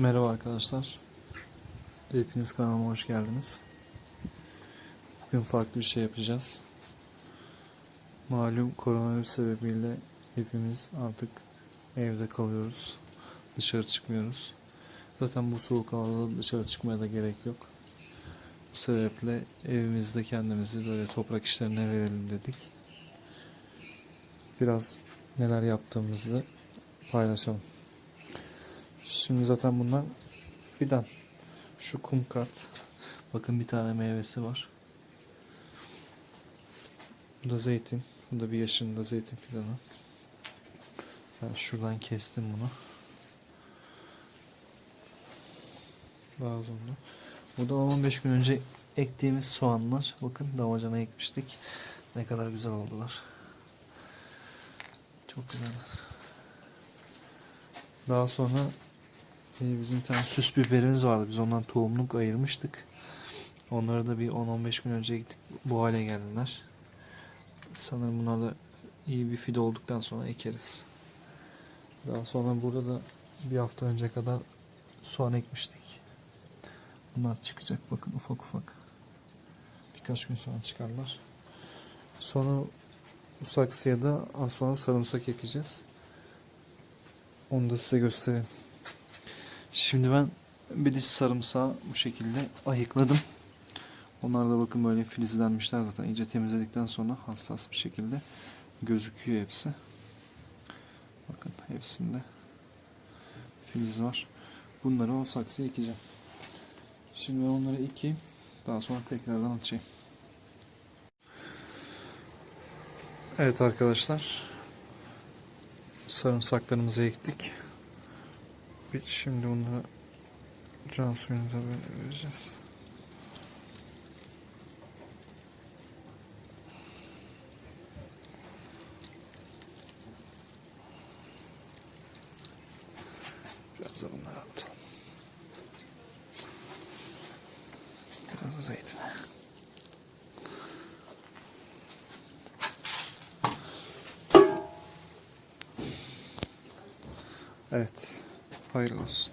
Merhaba arkadaşlar. Hepiniz kanalıma hoş geldiniz. Bugün farklı bir şey yapacağız. Malum koronavirüs sebebiyle hepimiz artık evde kalıyoruz. Dışarı çıkmıyoruz. Zaten bu soğuk havada dışarı çıkmaya da gerek yok. Bu sebeple evimizde kendimizi böyle toprak işlerine verelim dedik. Biraz neler yaptığımızı paylaşalım. Şimdi zaten bunlar fidan. Şu kum kart. Bakın bir tane meyvesi var. Bu da zeytin. Bu da bir yaşında zeytin fidanı. Ben şuradan kestim bunu. Daha sonra. Bu da 15 gün önce ektiğimiz soğanlar. Bakın damacana ekmiştik. Ne kadar güzel oldular. Çok güzel. Daha sonra ee, Bizim tane süs biberimiz vardı. Biz ondan tohumluk ayırmıştık. Onları da bir 10-15 gün önce gittik. Bu hale geldiler. Sanırım bunlar da iyi bir fide olduktan sonra ekeriz. Daha sonra burada da bir hafta önce kadar soğan ekmiştik. Bunlar çıkacak bakın ufak ufak. Birkaç gün sonra çıkarlar. Sonra bu saksıya da az sonra sarımsak ekeceğiz. Onu da size göstereyim. Şimdi ben bir diş sarımsağı bu şekilde ayıkladım. Onlar da bakın böyle filizlenmişler zaten. İyice temizledikten sonra hassas bir şekilde gözüküyor hepsi. Bakın hepsinde filiz var. Bunları o saksıya ekeceğim. Şimdi ben onları ekeyim. Daha sonra tekrardan açayım. Evet arkadaşlar. Sarımsaklarımızı ektik. Bir şimdi bunları can suyunu da böyle vereceğiz. Biraz da bunları atalım. Biraz da zeytin. Evet. Firehouse.